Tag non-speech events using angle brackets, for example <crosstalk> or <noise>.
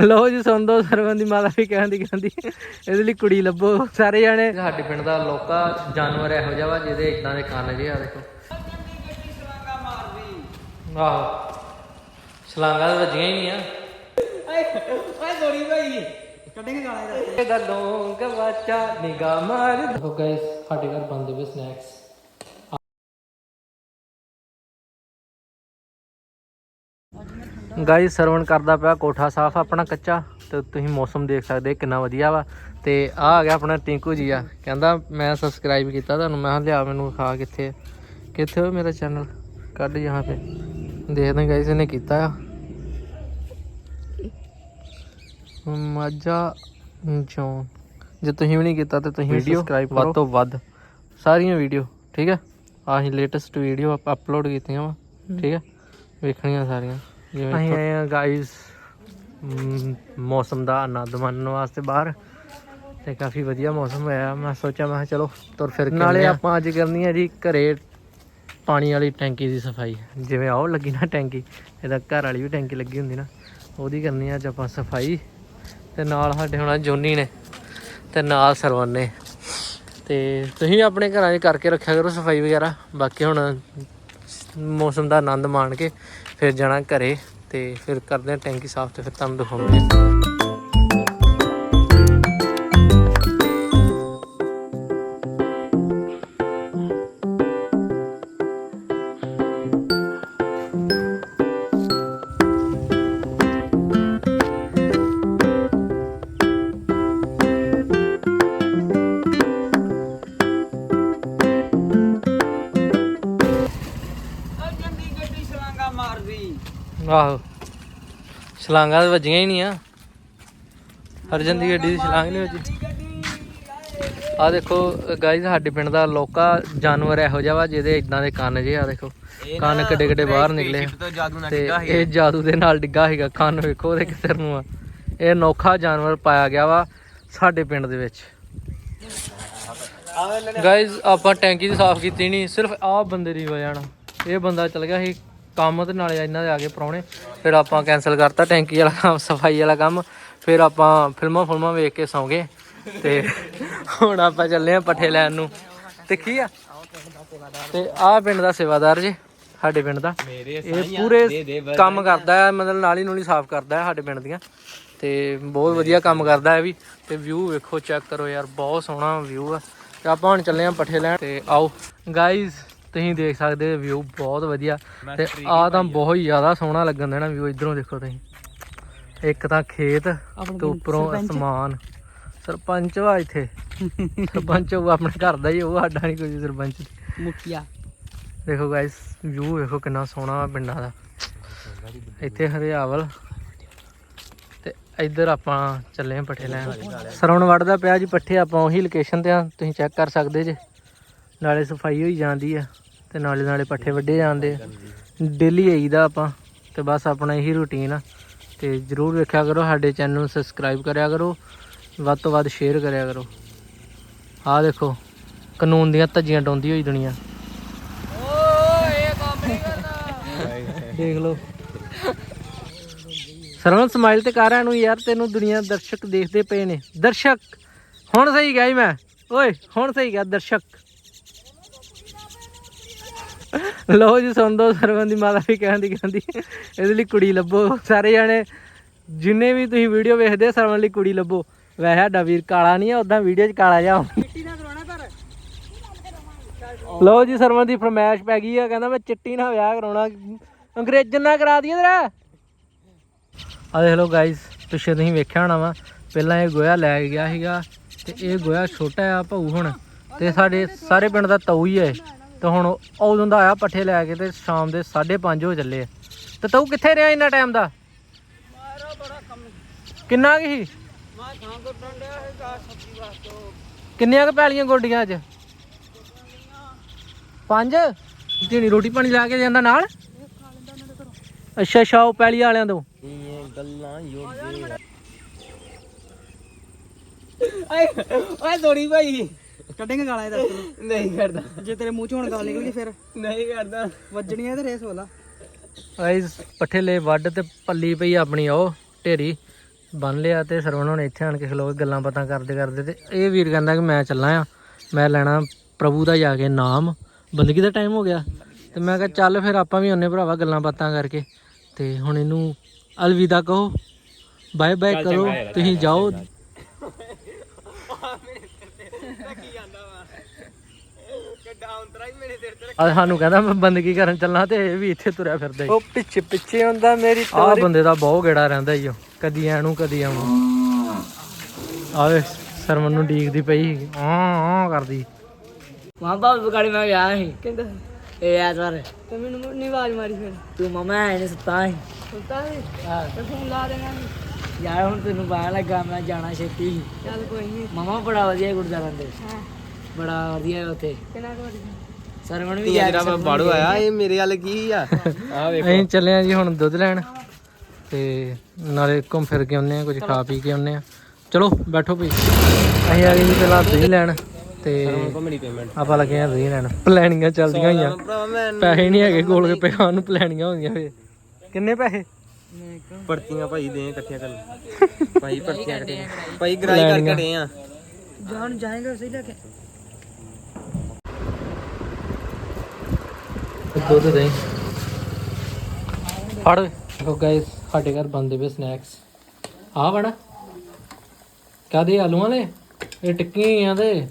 ਲੋ ਜੀ ਸੁਣ ਦੋ ਸਰਵਨ ਦੀ ਮਾਤਾ ਵੀ ਕਹਿੰਦੀ ਕਹਿੰਦੀ ਇਹਦੇ ਲਈ ਕੁੜੀ ਲੱਭੋ ਸਾਰੇ ਜਾਣੇ। ਸਾਡੇ ਪਿੰਡ ਦਾ ਲੋਕਾ ਜਾਨਵਰ ਇਹੋ ਜਿਹਾ ਵਾ ਜਿਹਦੇ ਇਦਾਂ ਦੇ ਕੰਨ ਜਿਹੇ ਆ ਦੇਖੋ। ਆਹੋ। ਛਲਾਂਗਾ ਤਾਂ ਵੱਜੀਆਂ ਹੀ ਨਹੀਂ ਆ। ਓਏ ਥੋੜੀ ਭਾਈ। ਕੱਢੇਂਗੇ ਗਾਲਾਂ ਇਹਦਾ ਇਹ ਗੱਲੋਂ ਗਵਾਚਾ ਨਿਗਾ ਮਾਰ। ਦੇਖੋ ਗਾਇਸ ਸਾਡੇ ਘਰ ਬਣਦੇ ਵੇ ਸਨੈਕਸ ਗਾਇਸ ਸਰਵਣ ਕਰਦਾ ਪਿਆ ਕੋਠਾ ਸਾਫ਼ ਆਪਣਾ ਕੱਚਾ ਤੇ ਤੁਸੀਂ ਮੌਸਮ ਦੇਖ ਸਕਦੇ ਕਿੰਨਾ ਵਧੀਆ ਵਾ। ਤੇ ਆ ਆ ਗਿਆ ਆਪਣਾ ਟਿੰਕੂ ਜੀ ਆ। ਕਹਿੰਦਾ ਮੈਂ ਸਬਸਕ੍ਰਾਈਬ ਕੀਤਾ ਤੁਹਾਨੂੰ ਮੈਂ ਲਿਆ ਮੈਨੂੰ ਖਾ ਕਿੱਥੇ? ਕਿੱਥੇ ਹੋ ਮੇਰਾ ਚੈਨਲ ਕੱਢ ਯਹਾਂ पे ਦੇਖਦੇ ਗਾਇਸ ਇਹਨੇ ਕੀਤਾ ਆ। ਮਾਝਾ ਜੋਨ ਜੇ ਤੁਸੀਂ ਵੀ ਨਹੀਂ ਕੀਤਾ ਤੇ ਤੁਸੀਂ ਸਬਸਕ੍ਰਾਈਬ ਕਰੋ। ਵੱਧ ਤੋਂ ਵੱਧ। ਸਾਰੀਆਂ ਵੀਡੀਓ ਠੀਕ ਹੈ ਆਹੀ ਲੇਟੈਸਟ ਵੀਡੀਓ ਅਪਲੋਡ ਕੀਤੀਆਂ ਵਾ ਠੀਕ ਹੈ ਵੇਖਣੀਆਂ ਸਾਰੀਆਂ। ਅਸੀਂ ਆਏ ਆ ਗਾਇਸ ਮੌਸਮ ਦਾ ਆਨੰਦ ਮਾਣਨ ਵਾਸਤੇ ਬਾਹਰ ਤੇ ਕਾਫੀ ਵਧੀਆ ਮੌਸਮ ਹੋਇਆ। ਮੈਂ ਸੋਚਿਆ ਮੈਂ ਚਲੋ ਤੁਰ ਫਿਰ ਕੇ ਨਾਲੇ ਆਪਾਂ ਅੱਜ ਕਰਨੀ ਹੈ ਜੀ ਘਰੇ ਪਾਣੀ ਵਾਲੀ ਟੈਂਕੀ ਦੀ ਸਫ਼ਾਈ। ਜਿਵੇਂ ਆਹ ਲੱਗੀ ਨਾ ਟੈਂਕੀ ਇਹਦਾ ਘਰ ਵਾਲੀ ਵੀ ਟੈਂਕੀ ਲੱਗੀ ਹੁੰਦੀ ਨਾ ਉਹਦੀ ਕਰਨੀ ਆ ਅੱਜ ਆਪਾਂ ਸਫ਼ਾਈ। ਤੇ ਨਾਲ ਸਾਡੇ ਹੁਣ ਜੋਨੀ ਨੇ ਤੇ ਨਾਲ ਸਰਵਨ ਨੇ। ਤੇ ਤੁਸੀਂ ਆਪਣੇ ਘਰਾਂ 'ਚ ਕਰਕੇ ਰੱਖਿਆ ਕਰੋ ਸਫ਼ਾਈ ਵਗੈਰਾ। ਬਾਕੀ ਹੁਣ ਮੌਸਮ ਦਾ ਆਨੰਦ ਮਾਣ ਕੇ ਫਿਰ ਜਾਣਾ ਘਰੇ ਤੇ ਫਿਰ ਕਰਦੇ ਆ ਟੈਂਕੀ ਸਾਫ਼ ਤੇ ਫਿਰ ਤੁਹਾਨੂੰ ਦਿਖਾਉਂਦੇ ਆ ਆਹੋ। ਛਲਾਂਗਾ ਤਾਂ ਵੱਜੀਆਂ ਹੀ ਨਹੀਂ ਆ। ਅਰਜਨ ਦੀ ਗੱਡੀ ਦੀ ਛਲਾਂਗ ਨਹੀਂ ਵੱਜੀ। ਆ ਦੇਖੋ ਗਾਇਜ਼ ਸਾਡੇ ਪਿੰਡ ਦਾ ਲੋਕਾ ਜਾਨਵਰ ਇਹੋ ਜਿਹਾ ਵਾ ਜਿਹਦੇ ਇਦਾਂ ਦੇ ਕੰਨ ਜੇ ਆ ਦੇਖੋ। ਕੰਨ ਕਿੱਡੇ ਕਿੱਡੇ ਬਾਹਰ ਨਿਕਲੇ। ਤੋਂ ਇਹ ਜਾਦੂ ਦੇ ਨਾਲ ਡਿੱਗਾ ਹੈਗਾ ਕੰਨ ਵੇਖੋ ਉਹਦੇ ਕਿੱਧਰ ਨੂੰ ਆ। ਇਹ ਅਨੋਖਾ ਜਾਨਵਰ ਪਾਇਆ ਗਿਆ ਵਾ ਸਾਡੇ ਪਿੰਡ ਦੇ ਵਿੱਚ। ਗਾਇਜ਼ ਆਪਾਂ ਟੈਂਕੀ ਦੀ ਸਾਫ਼ ਕੀਤੀ ਨਹੀਂ ਸਿਰਫ ਆਹ ਬੰਦੇ ਦੀ ਵਜ੍ਹਾ ਨਾਲ। ਇਹ ਬੰਦਾ ਚਲ ਗਿਆ ਸੀ ਕੰਮ ਤੇ ਨਾਲੇ ਇਹਨਾਂ ਦੇ ਆ ਕੇ ਪਰੌਣੇ ਫਿਰ ਆਪਾਂ ਕੈਨਸਲ ਕਰਤਾ ਟੈਂਕੀ ਵਾਲਾ ਕੰਮ ਸਫ਼ਾਈ ਵਾਲਾ ਕੰਮ। ਫਿਰ ਆਪਾਂ ਫਿਲਮਾਂ ਫਿਲਮਾਂ ਵੇਖ ਕੇ ਸੌਂ ਗਏ ਤੇ ਹੁਣ ਆਪਾਂ ਚੱਲੇ ਆ ਪੱਠੇ ਲੈਣ ਨੂੰ। ਤੇ ਕੀ ਆ? ਤੇ ਆਹ ਪਿੰਡ ਦਾ ਸੇਵਾਦਾਰ ਜੀ ਸਾਡੇ ਪਿੰਡ ਦਾ। ਇਹ ਪੂਰੇ ਕੰਮ ਕਰਦਾ ਹੈ ਮਤਲਬ ਨਾਲੀ ਨੂਲੀ ਸਾਫ਼ ਕਰਦਾ ਹੈ ਸਾਡੇ ਪਿੰਡ ਦੀਆਂ। ਤੇ ਬਹੁਤ ਵਧੀਆ ਕੰਮ ਕਰਦਾ ਹੈ ਵੀ। ਤੇ ਵਿਊ ਵੇਖੋ ਚੈੱਕ ਕਰੋ ਯਾਰ ਬਹੁਤ ਸੋਹਣਾ ਵਿਊ ਆ। ਤੇ ਆਪਾਂ ਹੁਣ ਚੱਲੇ ਆ ਪੱਠੇ ਲੈਣ। ਤੇ ਆਓ। ਗਾਇਜ਼ ਤੁਸੀਂ ਦੇਖ ਸਕਦੇ ਹੋ ਵਿਊ ਬਹੁਤ ਵਧੀਆ। ਤੇ ਆ ਤਾਂ ਬਹੁਤ ਹੀ ਜ਼ਿਆਦਾ ਸੋਹਣਾ ਲੱਗਣ ਦੇਣਾ ਵਿਊ ਇਧਰੋਂ ਦੇਖੋ ਤੁਸੀਂ। ਇੱਕ ਤਾਂ ਖੇਤ ਤੇ ਉੱਪਰੋਂ ਅਸਮਾਨ। ਸਰਪੰਚ ਵਾ ਇੱਥੇ। ਸਰਪੰਚ ਉਹ ਆਪਣੇ ਘਰ ਦਾ ਹੀ ਉਹ ਸਾਡਾ ਨਹੀਂ ਕੋਈ ਸਰਪੰਚ। ਮੁਖੀਆ। ਦੇਖੋ ਗਾਇਸ ਵਿਊ ਵੇਖੋ ਕਿੰਨਾ ਸੋਹਣਾ ਵਾ ਪਿੰਡਾਂ ਦਾ। ਇੱਥੇ ਹਰਿਆਵਲ। ਤੇ ਇੱਧਰ ਆਪਾਂ ਚੱਲੇ ਆਂ ਪੱਠੇ ਲੈਣ। ਸਰਵਣ ਵੜਦਾ ਪਿਆ ਜੀ ਪੱਠੇ ਆਪਾਂ ਉਹੀ ਲੋਕੇਸ਼ਨ ਤੇ ਆ ਤੁਸੀਂ ਚੈੱਕ ਕਰ ਸਕਦੇ ਜੇ। ਨਾਲੇ ਸਫ਼ਾਈ ਹੋਈ ਜਾਂਦੀ ਆ ਤੇ ਨਾਲੇ ਨਾਲੇ ਪੱਠੇ ਵੱਡੇ ਜਾਂਦੇ ਆ। ਡੇਲੀ ਆਈਦਾ ਆਪਾਂ ਤੇ ਬਸ ਆਪਣਾ ਇਹੀ ਰੂਟੀਨ ਆ ਤੇ ਜਰੂਰ ਵੇਖਿਆ ਕਰੋ ਸਾਡੇ ਚੈਨਲ ਨੂੰ ਸਬਸਕ੍ਰਾਈਬ ਕਰਿਆ ਕਰੋ ਵੱਧ ਤੋਂ ਵੱਧ ਸ਼ੇਅਰ ਕਰਿਆ ਕਰੋ। ਆਹ ਦੇਖੋ ਕਾਨੂੰਨ ਦੀਆਂ ਧੱਜੀਆਂ ਡੋਂਦੀ ਹੋਈ ਦੁਨੀਆ। ਦੇਖ ਲਓ। ਸਰਵਨ ਸਮਾਈਲ ਤੇ ਕਰ ਨੂੰ ਯਾਰ ਤੈਨੂੰ ਦੁਨੀਆ ਦਰਸ਼ਕ ਦੇਖਦੇ ਪਏ ਨੇ। ਦਰਸ਼ਕ ਹੁਣ ਸਹੀ ਗਿਆ ਮੈਂ। ਓਏ ਹੁਣ ਸਹੀ ਗਿਆ ਦਰਸ਼ਕ। ਲੋ ਜੀ ਸੁਣ ਦੋ ਸਰਵਨ ਦੀ ਮਾਤਾ ਵੀ ਕਹਿੰਦੀ ਕਹਿੰਦੀ ਇਹਦੇ ਲਈ ਕੁੜੀ ਲੱਭੋ। ਸਾਰੇ ਜਾਣੇ ਜਿੰਨੇ ਵੀ ਤੁਸੀਂ ਵੀਡੀਓ ਵੇਖਦੇ ਸਰਵਨ ਲਈ ਕੁੜੀ ਲੱਭੋ। ਵੈਸੇ ਸਾਡਾ ਵੀਰ ਕਾਲਾ ਨਹੀਂ ਆ ਉਦਾਂ ਵੀਡੀਓ 'ਚ ਕਾਲਾ ਜਿਹਾ। ਹੁੰਦਾ। ਮਿੱਟੀ ਨਾ ਕਰਾਉਣਾ ਪਰ। ਲਓ ਜੀ ਸਰਵਨ ਦੀ ਫਰਮਾਇਸ਼ ਪੈ ਗਈ ਆ ਕਹਿੰਦਾ ਮੈਂ ਚਿੱਟੀ ਨਾਲ ਵਿਆਹ ਕਰਾਉਣਾ। ਅੰਗਰੇਜ਼ਨ ਨਾਲ ਕਰਾ ਦਈਏ ਤੇਰਾ। ਆ ਦੇਖ ਲਓ ਗਾਇਸ ਪਿੱਛੇ ਤੁਸੀਂ ਵੇਖਿਆ ਹੋਣਾ ਵਾ ਪਹਿਲਾਂ ਇਹ ਗੋਇਆ ਲੈ ਗਿਆ ਸੀਗਾ ਤੇ ਇਹ ਗੋਇਆ ਛੋਟਾ ਆ ਭਾਊ ਹੁਣ। ਤੇ ਸਾਡੇ ਸਾਰੇ ਪਿੰਡ ਦਾ ਤਾਊ ਹੀ ਹੈ ਤੇ ਹੁਣ ਉਦੋਂ ਦਾ ਆਇਆ ਪੱਠੇ ਲੈ ਕੇ ਤੇ ਸ਼ਾਮ ਦੇ 5:30 ਹੋ ਚੱਲੇ ਆ। ਤੇ ਤਾਊ ਕਿੱਥੇ ਰਿਹਾ ਇੰਨਾ ਟਾਈਮ ਦਾ? ਮਾਰਾ ਬੜਾ ਕੰਮ ਕਿੰਨਾ ਕੀ ਸੀ? ਮੈਂ ਥਾਂ ਕੋ ਡੰਡਿਆ ਹੈ ਗਾ ਸੱਚੀ ਵਾਸਤੇ ਕਿੰਨੀਆਂ ਕੁ ਪੈਲੀਆਂ ਗੋਡੀਆਂ ਅੱਜ? ਪੰਜ? ਜਿਹੜੀ ਰੋਟੀ ਪਾਣੀ ਲਾ ਕੇ ਜਾਂਦਾ ਨਾਲ? ਅੱਛਾ ਅੱਛਾ ਉਹ ਪੈਲੀ ਵਾਲਿਆਂ ਤੋਂ। ਇਹ ਗੱਲਾਂ ਯੋਗੇ ਓਏ ਓਏ ਥੋੜੀ ਭਾਈ। ਕੱਢੇਂਗੇ ਗਾਲਾਂ ਇਹਦਾ ਨਹੀਂ ਕਰਦਾ। ਜੇ ਤੇਰੇ ਮੂੰਹ ਚੋਂ ਹੁਣ ਗਾਲ ਨਿਕਲ ਗਈ ਫਿਰ? ਨਹੀਂ ਕਰਦਾ। ਵੱਜਣੀ ਹੈ ਤੇ ਰੇਸ ਵਾਲਾ। ਗਾਇਸ ਪੱਠੇ ਲੈ ਵੱਢ ਤੇ ਪੱਲੀ ਪਈ ਆਪਣੀ ਉਹ ਢੇਰੀ। ਬੰਨ ਲਿਆ ਤੇ ਸਰਵਣ ਹੁਣ ਇੱਥੇ ਆਣ ਕੇ ਖਲੋ ਕੇ ਗੱਲਾਂ ਬਾਤਾਂ ਕਰਦੇ ਕਰਦੇ ਤੇ ਇਹ ਵੀਰ ਕਹਿੰਦਾ ਕਿ ਮੈਂ ਚੱਲਾਂ ਆ। ਮੈਂ ਲੈਣਾ ਪ੍ਰਭੂ ਦਾ ਜਾ ਕੇ ਨਾਮ। ਬੰਦਗੀ ਦਾ ਟਾਈਮ ਹੋ ਗਿਆ? ਤੇ ਮੈਂ ਕਿਹਾ ਚੱਲ ਫਿਰ ਆਪਾਂ ਵੀ ਉਹਨੇ ਭਰਾਵਾ ਗੱਲਾਂ ਬਾਤਾਂ ਕਰਕੇ। ਤੇ ਹੁਣ ਇਹਨੂੰ ਅਲਵਿਦਾ ਕਹੋ। ਬਾਏ ਬਾਏ ਕਰੋ ਤੁਸੀਂ ਜਾਓ। ਆ ਸਾਨੂੰ ਕਹਿੰਦਾ ਮੈਂ ਬੰਦਗੀ ਕਰਨ ਚੱਲਣਾ ਤੇ ਇਹ ਵੀ ਇੱਥੇ ਤੁਰਿਆ ਫਿਰਦਾ ਈ। ਉਹ ਪਿੱਛੇ ਪਿੱਛੇ ਹੁੰਦਾ ਮੇਰੀ ਆਹ ਬੰਦੇ ਦਾ ਬਹੁਤ ਗੇੜਾ ਰਹਿੰਦਾ ਈ ਓ। ਕਦੀ ਐਨੂੰ ਕਦੀ ਆਉਂ ਆਵੇ ਸਰਮਨ ਨੂੰ ਡੀਕਦੀ ਪਈ ਆ ਆ ਕਰਦੀ। ਮਾਂ ਬਾਪ ਬਗਾੜੀ ਮੈਂ ਗਿਆ ਸੀ। ਕਹਿੰਦਾ ਇਹ ਐਤਵਾਰ। ਤੇ ਮੈਨੂੰ ਨਹੀਂ ਆਵਾਜ਼ ਮਾਰੀ ਫਿਰ। ਤੂੰ ਮਮਾ ਐ ਨਹੀਂ ਸੁੱਤਾ ਸੀ। ਸੁੱਤਾ ਸੀ? ਹਾਂ। ਤੇ ਫੋਨ ਲਾ ਦੇਣਾ ਯਾਰ ਹੁਣ ਤੈਨੂੰ ਬਾਹਰ ਲੱਗਾ ਮੈਂ ਜਾਣਾ ਛੇਤੀ ਚੱਲ ਕੋਈ ਨਹੀਂ ਮਮਾ ਬੜਾ ਵਧੀਆ ਗੁਰਦਾਰਾਂ ਦੇ ਹਾਂ। ਬੜਾ ਵਧੀਆ ਹੈ ਉੱਥੇ। ਕਿੰਨਾ ਸਰਵਣ ਵੀ ਗਿਆ ਜਿਹੜਾ ਬਾੜੂ ਆਇਆ ਇਹ ਮੇਰੇ ਵੱਲ ਕੀ ਆ? ਆ ਵੇਖ। ਅਸੀਂ ਚੱਲੇ ਆ ਜੀ ਹੁਣ ਦੁੱਧ ਲੈਣ। ਤੇ ਨਾਲੇ ਘੁੰਮ ਫਿਰ ਕੇ ਆਉਨੇ ਆ ਕੁਝ ਖਾ ਪੀ ਕੇ ਆਉਨੇ ਆ ਚਲੋ ਬੈਠੋ ਭਈ। ਅਸੀਂ ਆ ਗਏ ਜੀ ਪਹਿਲਾਂ ਦਹੀਂ ਲੈਣ ਤੇ ਪੇਮੈਂਟ ਆਪਾਂ ਲੱਗੇ ਆ ਦਹੀਂ ਲੈਣ। ਪਲੈਨਿੰਗਾਂ ਚੱਲਦੀਆਂ ਹੋਈਆਂ। ਭਰਾਵਾ ਮੈਂ ਪੈਸੇ ਨਹੀਂ ਹੈਗੇ ਗੋਲ ਕੇ ਪੈਸਿਆਂ ਨੂੰ ਪਲੈਨਿੰਗਾਂ ਹੁੰਦੀਆਂ ਵੇ। ਕਿੰਨੇ ਪੈਸੇ? ਪਰਚੀਆਂ ਭਾਈ ਦੇ ਇਕੱਠੀਆਂ ਕਰ <laughs> ਭਾਈ ਪਰਚੀਆਂ ਇਕੱਠੀਆਂ ਭਾਈ ਗਰਾਈ ਕਰਕੇ ਡੇ ਆ। ਜਾਣ ਜਾਏਗਾ ਸਹੀ ਲੈ ਕੇ। ਦੁੱਧ ਦਹੀਂ। ਫੜ। ਲੋ ਗਾਇਸ ਸਾਡੇ ਘਰ ਬੰਦੇ ਪਏ ਸਨੈਕਸ ਆ ਵੜਾ ਕਾਦੇ ਆਲੂਆਂ ਦੇ ਇਹ ਟਿੱਕੀਆਂ ਹੀ ਆ ਤੇ